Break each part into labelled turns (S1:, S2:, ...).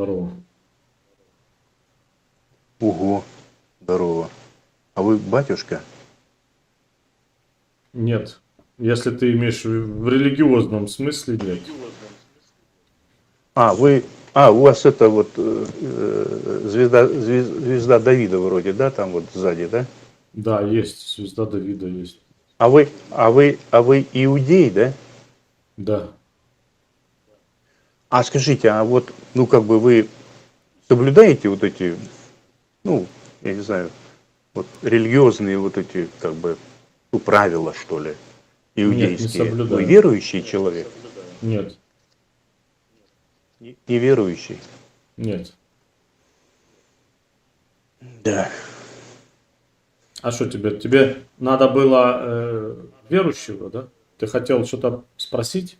S1: Здорово.
S2: Ого, здорово. А вы батюшка?
S1: Нет. Если ты имеешь в религиозном смысле, нет.
S2: А, вы... А, у вас это вот э, э, звезда, звез- звезда Давида вроде, да, там вот сзади, да?
S1: Да, есть. Звезда Давида есть.
S2: А вы, а вы, а вы иудей, да?
S1: Да.
S2: А скажите, а вот, ну как бы вы соблюдаете вот эти, ну, я не знаю, вот религиозные вот эти, как бы, ну, правила, что ли, иудейские?
S1: соблюдаю.
S2: вы верующий человек?
S1: Нет.
S2: Не- Неверующий?
S1: Нет.
S2: Да.
S1: А что тебе? Тебе надо было э, верующего, да? Ты хотел что-то спросить?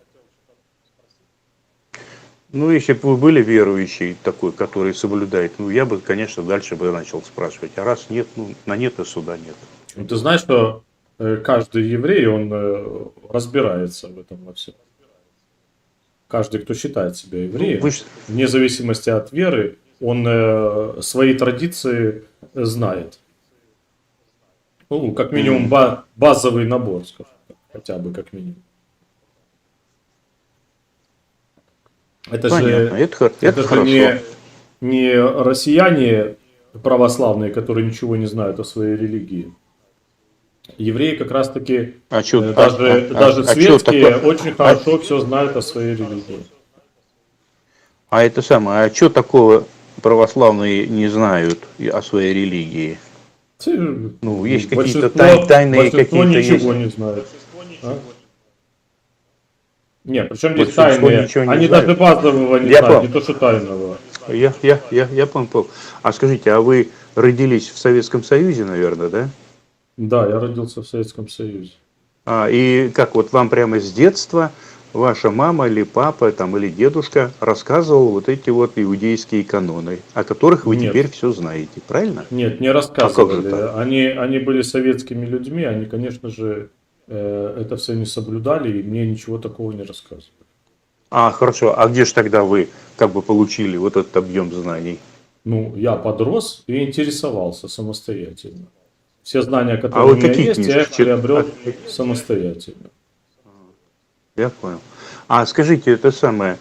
S2: Ну, если бы вы были верующий такой, который соблюдает, ну, я бы, конечно, дальше бы начал спрашивать. А раз нет, ну, на нет и суда нет.
S1: Ну, Ты знаешь, что э, каждый еврей, он э, разбирается в этом во всем. Каждый, кто считает себя евреем,
S2: Ну, вы
S1: вне зависимости от веры, он э, свои традиции знает. Ну, как минимум, ба- базовый набор, скажем хотя бы как минимум. Это
S2: Понятно,
S1: же,
S2: это, это
S1: это же не, не россияне православные, которые ничего не знают о своей религии. Евреи как раз-таки
S2: А чё-
S1: Э,
S2: а-
S1: Даже,
S2: а- а-
S1: даже
S2: а чё
S1: светские
S2: такое-
S1: очень хорошо все знают о своей религии.
S2: А это самое, а что такого православные не знают о своей религии? Ну, есть какие-то
S1: большинство-
S2: тай- тайные
S1: большинство
S2: какие-то
S1: ничего
S2: есть.
S1: не знают. А? Нет, причем здесь
S2: Большинство
S1: тайные.
S2: ничего не
S1: Они
S2: знают.
S1: даже базового не
S2: Я
S1: знают, не то что тайного.
S2: Я, я, я, я понял, понял. А скажите, а вы родились в Советском Союзе, наверное, да?
S1: Да, я родился в Советском Союзе.
S2: А, и как вот вам прямо с детства ваша мама или папа там, или дедушка рассказывал вот эти вот иудейские каноны, о которых вы
S1: Нет.
S2: теперь все знаете, правильно?
S1: Нет, не
S2: А как
S1: рассказывали.
S2: же так?
S1: они, они были советскими людьми, они, конечно же, это все не соблюдали, и мне ничего такого не рассказывали.
S2: А, хорошо. А где же тогда вы как бы получили вот этот объем знаний?
S1: Ну, я подрос и интересовался самостоятельно. Все знания,
S2: А
S1: которые
S2: вы
S1: у меня
S2: какие
S1: есть, я
S2: книжки
S1: их
S2: чит-
S1: приобрел
S2: а-
S1: самостоятельно.
S2: Я понял. А скажите, это самое,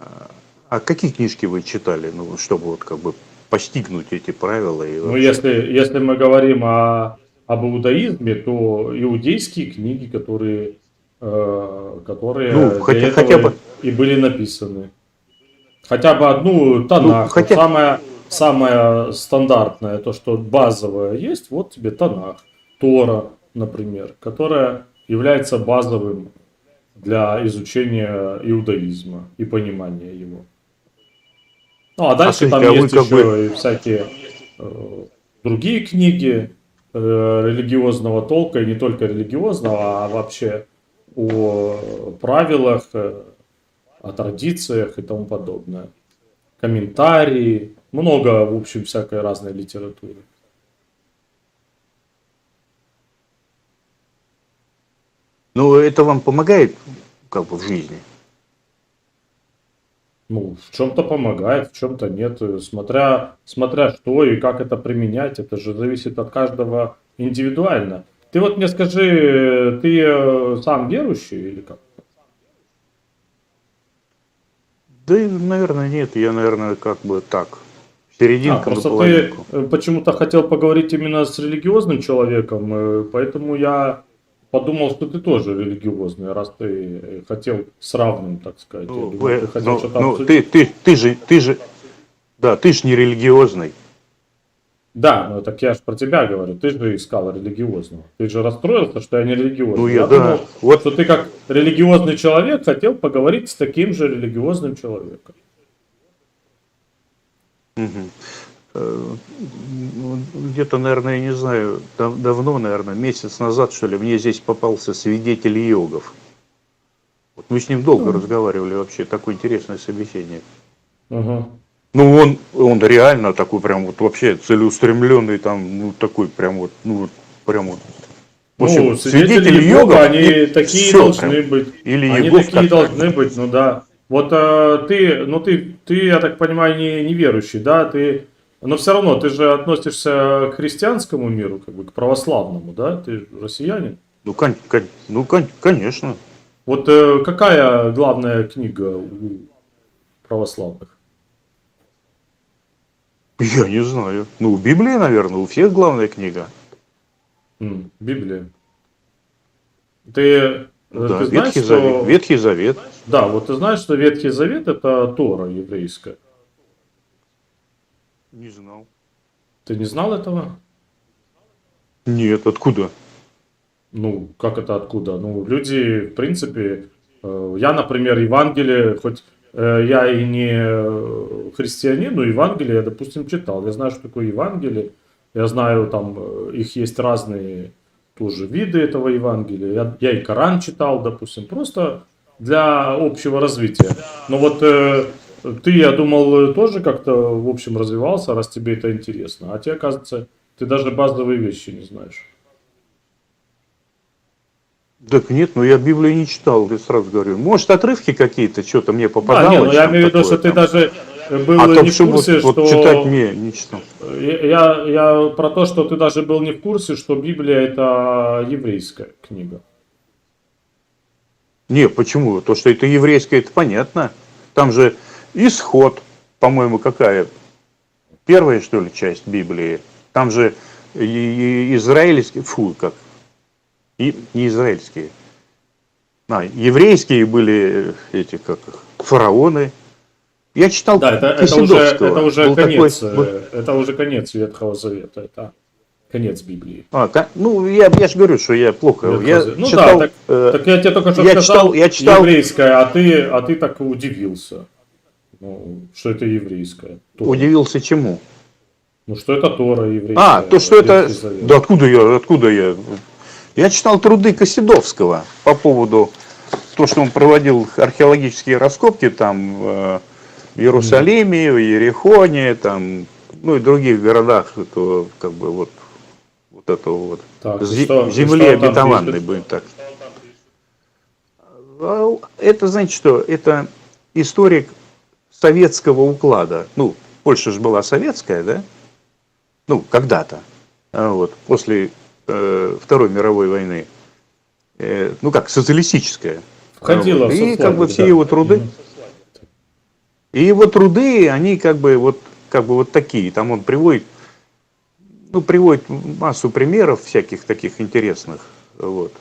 S2: а- а какие книжки вы читали, ну, чтобы вот как бы постигнуть эти правила? И
S1: Ну,
S2: вообще?
S1: если, если мы говорим о, об иудаизме, то иудейские книги, которые, э, которые
S2: Ну, хотя- хотя бы-
S1: и были написаны. Хотя бы одну Танах.
S2: Ну,
S1: Вот
S2: хотя-
S1: самое, самое стандартное, то, что базовое есть, вот тебе Танах. Тора, например, которая является базовым для изучения иудаизма и понимания его. Ну, а дальше
S2: скажите,
S1: там
S2: а
S1: есть
S2: как
S1: еще
S2: бы-
S1: и всякие э, другие книги религиозного толка, и не только религиозного, а вообще о правилах, э, о традициях и тому подобное. Комментарии, много, в общем, всякой разной литературы.
S2: Ну, это вам помогает как бы в жизни?
S1: Ну, в чем-то помогает, в чем-то нет. Смотря, смотря что и как это применять, это же зависит от каждого индивидуально. Ты вот мне скажи, ты э, сам верующий или как?
S2: Да, наверное, нет. Я, наверное, как бы так.
S1: А,
S2: Серединка
S1: просто ты э, почему-то хотел поговорить именно с религиозным человеком, э, поэтому я подумал, что ты тоже религиозный, раз ты э, хотел с равным, так сказать. Я
S2: Ну, вы-
S1: ты хотел
S2: ну, ну,
S1: обсудить.
S2: ты, ты, ты же, ты же, да, ты же не религиозный.
S1: Да, ну так я же про тебя говорю, ты же искал религиозного. Ты же расстроился, что я не религиозный.
S2: Ну, я, да.
S1: думал,
S2: Вот
S1: что ты как религиозный человек хотел поговорить с таким же религиозным человеком.
S2: Э, ну, Где-то, наверное, я не знаю, дав- давно, наверное, месяц назад, что ли, мне здесь попался свидетель Иогов. Вот мы с ним долго разговаривали вообще, такое интересное собеседие.
S1: Ага.
S2: Ну, он, он реально такой прям вот вообще целеустремленный, там, ну, такой прям вот, ну, прям вот. В общем,
S1: ну, свидетели Иеговы, они такие
S2: всё
S1: должны
S2: прям.
S1: быть.
S2: Или
S1: они
S2: Иегов
S1: такие
S2: так-
S1: должны быть, ну да. Вот э, ты, ну ты, ты, я так понимаю, не, не верующий, да? Ты, но все равно ты же относишься к христианскому миру, как бы к православному, да? Ты россиянин.
S2: Ну, кон- кон- ну кон- конечно.
S1: Вот э, какая главная книга у православных?
S2: Я не знаю. Ну, Библия, наверное, у всех главная книга.
S1: М, Библия. Ты, э,
S2: Да,
S1: ты знаешь,
S2: Ветхий,
S1: что...
S2: Завет, Ветхий Завет.
S1: Да, вот ты знаешь, что Ветхий Завет это Тора еврейская.
S2: Не знал.
S1: Ты не знал этого?
S2: Нет, откуда?
S1: Ну, как это откуда? Ну, люди, в принципе, э, я, например, Евангелие, хоть э, я и не э, христианин, но Евангелие я, допустим, читал. Я знаю, что такое Евангелие. Я знаю, там их есть разные тоже виды этого Евангелия. Я, я и Коран читал, допустим, просто для общего развития. Но вот э, ты, я думал, тоже как-то в общем развивался, раз тебе это интересно. А тебе, оказывается, ты даже базовые вещи не знаешь.
S2: Так нет, ну я Библию не читал, я сразу говорю. Может, отрывки какие-то, что-то мне
S1: Да,
S2: попадалось.
S1: не, ну я имею в виду, что ты
S2: там.
S1: даже был
S2: А
S1: не
S2: том,
S1: в
S2: вот,
S1: курсе,
S2: вот
S1: что...
S2: читать не, не читал.
S1: Я, я про то, что ты даже был не в курсе, что Библия это еврейская книга.
S2: Не, почему? То, что это еврейское, это понятно. Там же исход, по-моему, какая? Первая, что ли, часть Библии. Там же израильские, фу, как? И, не израильские. А, еврейские были эти, как фараоны. Я читал
S1: Да, это, это уже, это уже
S2: Был
S1: конец,
S2: такой- был-
S1: э, это уже конец Ветхого Завета, это конец Библии.
S2: А, ну, я, я же говорю, что я плохо.
S1: Ветхого
S2: Я.
S1: Ну
S2: читал,
S1: да, так,
S2: э,
S1: так я тебе только что
S2: я
S1: сказал
S2: читал- я читал-
S1: еврейская, а ты, а ты так удивился, ну, что это еврейская. Тора.
S2: удивился чему?
S1: Ну, что это Тора еврейская.
S2: А, то, что это...
S1: Завет.
S2: Да откуда я, откуда я? Я читал труды Косидовского по поводу то, что он проводил археологические раскопки там э, в Иерусалиме, в Ерехоне, там, ну и других городах, то как бы вот, вот это вот
S1: Так,
S2: зе-
S1: что-
S2: земли обетованной, будем так. А, Это, знаете что, это историк советского уклада. Ну, Польша же была советская, да? Ну, когда-то. А Вот, после э, Второй мировой войны. Э, ну, как, социалистическая.
S1: Входила
S2: Вот. И как бы все
S1: да.
S2: его труды, и его труды, они как бы вот, как бы вот такие. Там он приводит, ну, приводит массу примеров всяких таких интересных. Вот.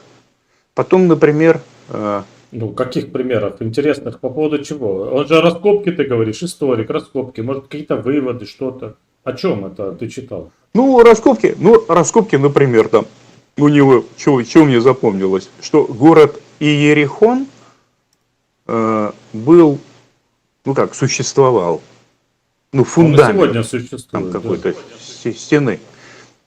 S2: Потом, например, э,
S1: Ну, каких примеров интересных по поводу чего? Он же раскопки, ты говоришь, историк, раскопки, может, какие-то выводы, что-то. О чем это ты читал?
S2: ну, раскопки, ну, раскопки, например, там, у него, чего, чего мне запомнилось, что город Иерихон э, был, ну как, существовал, ну,
S1: Он
S2: фундамент.
S1: сегодня существует.
S2: там
S1: да.
S2: какой-то с- стены.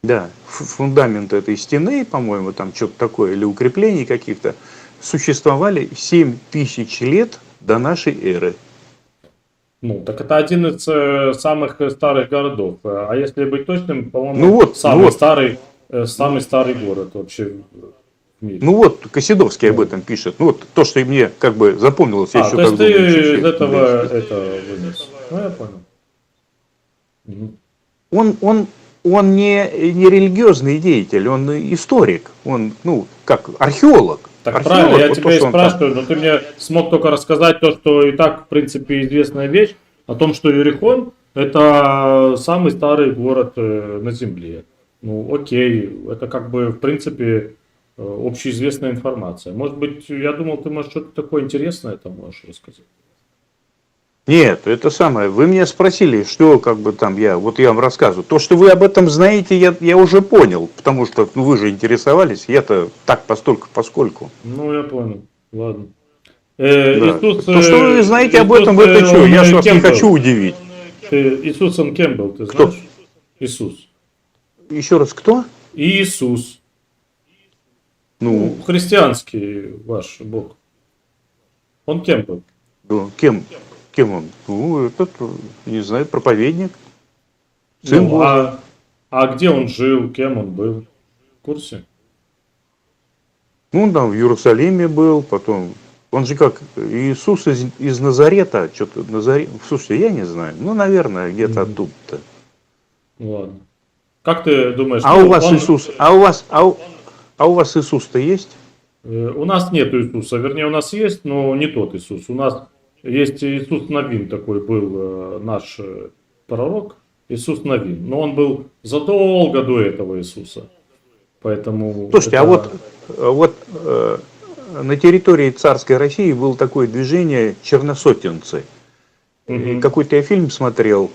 S2: Да, фундамент этой стены, по-моему, там что-то такое, или укреплений каких-то, существовали 7 тысяч лет до нашей эры.
S1: Ну, так это один из э, самых старых городов. А если быть точным, по-моему,
S2: Ну вот,
S1: самый
S2: ну вот.
S1: старый, э, самый старый город вообще в мире.
S2: Ну вот, Косидовский об этом пишет. Ну вот то, что мне как бы запомнилось, я
S1: а,
S2: еще
S1: то есть ты
S2: думаю,
S1: из этого это вынес. Ну, я понял.
S2: Он, он, он не, не религиозный деятель, он историк, он, ну, как археолог.
S1: Так
S2: Археолог,
S1: правильно, я
S2: вот то,
S1: тебя и
S2: что он там-
S1: спрашиваю, но ты мне смог только рассказать то, что и так, в принципе, известная вещь, о том, что Иерихон это самый старый город э, на Земле. Ну, окей, это как бы, в принципе, э, общеизвестная информация. Может быть, я думал, ты, может, что-то такое интересное там можешь рассказать.
S2: Нет, это самое. Вы меня спросили, что как бы там я, вот я вам рассказываю. То, что вы об этом знаете, я, я уже понял, потому что ну, вы же интересовались, я-то так постольку поскольку.
S1: Ну, я понял. Ладно. Э,
S2: Да.
S1: Иисус,
S2: То, что вы
S1: э,
S2: знаете об
S1: Иисус,
S2: этом, это
S1: э,
S2: что?
S1: он,
S2: Я
S1: э,
S2: же вас не
S1: был?
S2: хочу удивить.
S1: Ты- Иисус, он кем был, ты
S2: Кто?
S1: знаешь? Иисус.
S2: Еще раз, кто?
S1: Иисус.
S2: Ну,
S1: Ну, христианский ваш Бог. Он кем был?
S2: ну, кем, кем он? Ну, этот, не знаю, проповедник. Сын
S1: Ну,
S2: Божий.
S1: а, а где он жил, кем он был? В курсе?
S2: Ну, он там в Иерусалиме был, потом Он же как Иисус из, из Назарета, что-то Назарет. Слушайте, я не знаю. Ну, наверное, где-то
S1: Мгм.
S2: оттуда-то.
S1: Ну ладно. Как ты думаешь?
S2: А
S1: ну,
S2: у вас
S1: он-
S2: Иисус, а у вас, а у, а у вас Иисус-то есть?
S1: Э, У нас нет Иисуса, вернее, у нас есть, но не тот Иисус. У нас есть Иисус Новин, такой был э, наш э, пророк, Иисус Новин. Но он был задолго до этого Иисуса. Поэтому...
S2: Слушайте,
S1: это-
S2: а вот, э, вот э, на территории царской России было такое движение черносотенцы. И Какой-то я фильм смотрел.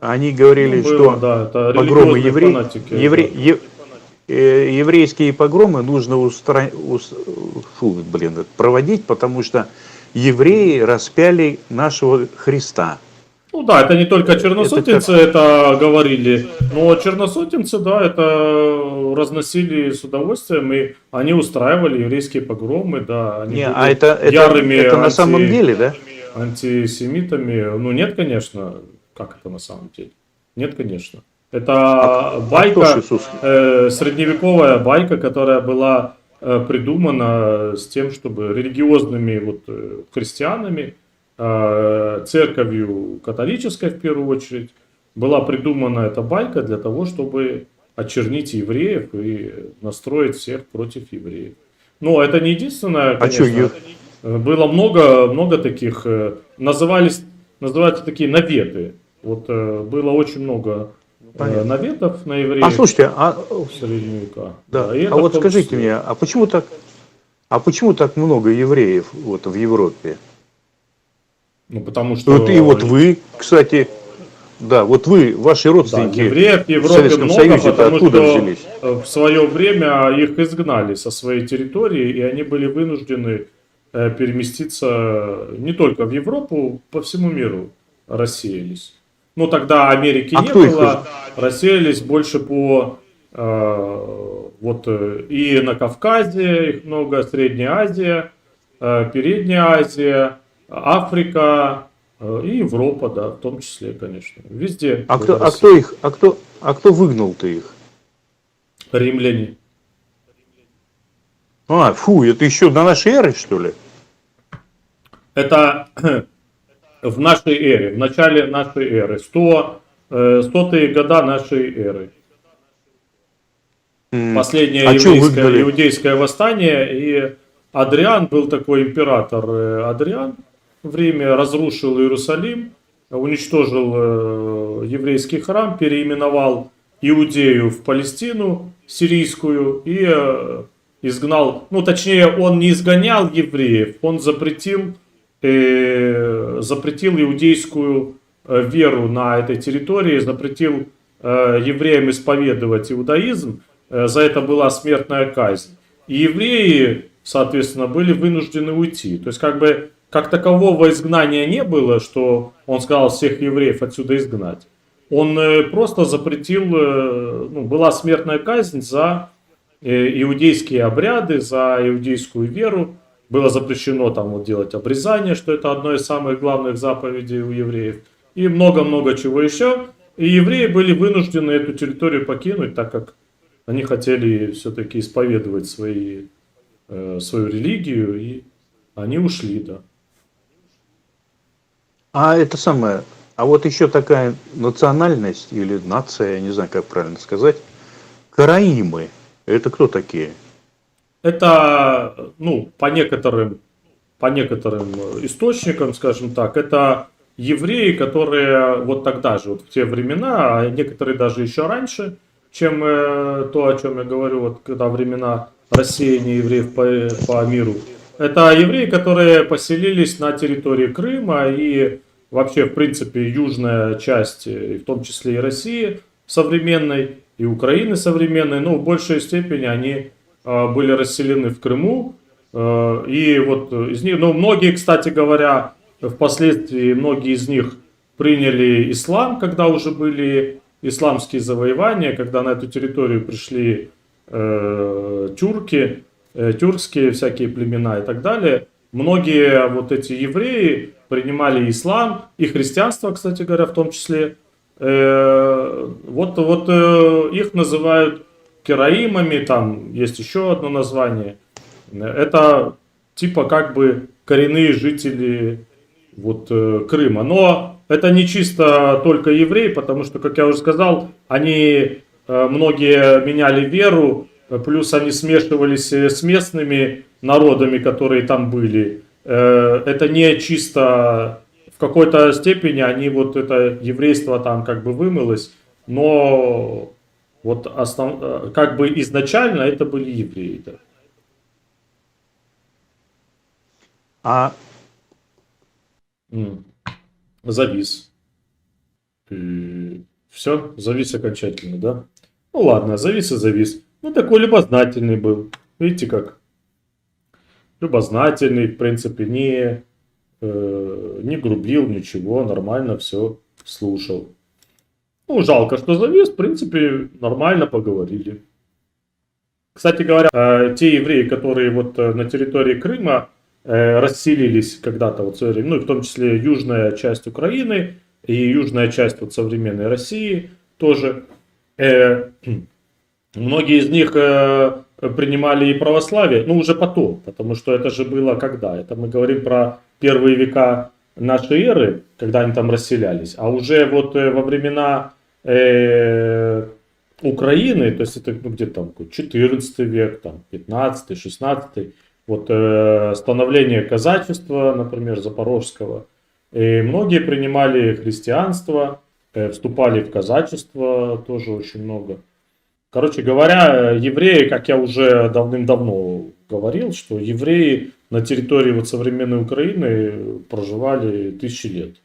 S2: Они говорили,
S1: Ну, было,
S2: что
S1: да, это
S2: погромы евреев,
S1: фанатики,
S2: евре-
S1: да.
S2: е- э, еврейские погромы нужно устра- ус- фу, блин, проводить, потому что евреи распяли нашего Христа.
S1: Ну да, это не только черносотенцы это, говорили, но черносотенцы, да, это разносили с удовольствием, и они устраивали еврейские погромы, да. Они
S2: Не, а это, это,
S1: ярыми
S2: это на
S1: анти-
S2: самом деле, да?
S1: антисемитами. Ну нет, конечно. Как это на самом деле? Нет, конечно. Это
S2: А
S1: байка,
S2: Иисус?
S1: э, средневековая байка, которая была придумана с тем, чтобы религиозными вот, э, христианами, э, церковью католической в первую очередь, была придумана эта байка для того, чтобы очернить евреев и настроить всех против евреев. Но это не единственное,
S2: А
S1: конечно. Э, Было много, много таких, э, назывались, называются такие наветы. Вот э, было очень много э,
S2: Понятно.
S1: наветов на евреев
S2: А слушайте, а,
S1: в средние века.
S2: да, а
S1: в
S2: вот
S1: том
S2: скажите мне, а почему так, а почему так много евреев вот в Европе?
S1: Ну, потому что...
S2: Вот и вот вы, кстати, да, вот вы, ваши
S1: Да,
S2: родственники
S1: евреев в
S2: в
S1: Европе
S2: Советском
S1: много,
S2: Союзе-то
S1: потому
S2: откуда
S1: что
S2: взялись?
S1: э, в свое время их изгнали со своей территории, и они были вынуждены э, переместиться не только в Европу, по всему миру рассеялись. Ну, тогда Америки
S2: А
S1: не
S2: кто их
S1: было, рассеялись больше по э, вот э, и на Кавказе их много, Средняя Азия, э, Передняя Азия, Африка э, и Европа, да, в том числе, конечно. Везде.
S2: А кто, а кто их, а кто, а кто выгнал-то их?
S1: Римляне.
S2: А, фу, это еще до нашей эры, что ли?
S1: Это в нашей эре, в начале нашей эры, 100, э, сотые года нашей эры. Последнее
S2: А
S1: еврейское, иудейское восстание, и Адриан был такой император э, Адриан в Риме, разрушил Иерусалим, уничтожил э, еврейский храм, переименовал Иудею в Палестину сирийскую и э, изгнал, ну точнее он не изгонял евреев, он запретил, запретил иудейскую э, веру на этой территории, запретил э, евреям исповедовать иудаизм, э, за это была смертная казнь. И евреи, соответственно, были вынуждены уйти. То есть как бы как такового изгнания не было, что он сказал всех евреев отсюда изгнать. Он э, просто запретил, э, ну, была смертная казнь за э, иудейские обряды, за иудейскую веру. Было запрещено там вот делать обрезание, что это одно из самых главных заповедей у евреев. И много-много чего еще. И евреи были вынуждены эту территорию покинуть, так как они хотели все-таки исповедовать свои, э, свою религию, и они ушли, да.
S2: А это самое, а вот еще такая национальность или нация, я не знаю, как правильно сказать, караимы. Это кто такие?
S1: Это, ну, по некоторым, по некоторым источникам, скажем так, это евреи, которые вот тогда же, вот в те времена, а некоторые даже еще раньше, чем э, то, о чем я говорю, вот когда времена рассеяния евреев по, по миру. Это евреи, которые поселились на территории Крыма и вообще, в принципе, южная часть, э, в том числе и России современной, и Украины современной, но в большей степени они были расселены в Крыму. Э, И вот из них, ну, многие, кстати говоря, впоследствии многие из них приняли ислам, когда уже были исламские завоевания, когда на эту территорию пришли э, тюрки, э, тюркские всякие племена и так далее. Многие вот эти евреи принимали ислам и христианство, кстати говоря, в том числе. Э, вот вот э, их называют кераимами, там есть еще одно название. Это типа как бы коренные жители вот, э, Крыма. Но это не чисто только евреи, потому что, как я уже сказал, они э, многие меняли веру, плюс они смешивались э, с местными народами, которые там были. Это не чисто в какой-то степени они вот это еврейство там как бы вымылось, но вот основ... э, как бы изначально это были евреи. Да.
S2: А.
S1: Завис. Все, завис окончательно, да? Ну ладно, завис и завис. Ну такой любознательный был. Видите как? Любознательный, в принципе, не, э, не грубил ничего, нормально все слушал. Ну, жалко, что завис, в принципе, нормально поговорили. Кстати говоря, э, те евреи, которые вот э, на территории Крыма э, расселились когда-то, вот, ну, и в том числе южная часть Украины и южная часть вот современной России тоже, многие из них принимали и православие, ну, уже потом, потому что это же было когда? Это мы говорим про первые века нашей эры, когда они там расселялись, а уже вот во времена э, Украины, то есть это ну, где-то там какой 14 век, там 15, 16, вот э, становление казачества, например, запорожского, и многие принимали христианство, э, вступали в казачество, тоже очень много. Короче говоря, э, евреи, как я уже давным-давно говорил, что евреи на территории вот современной Украины проживали тысячи лет.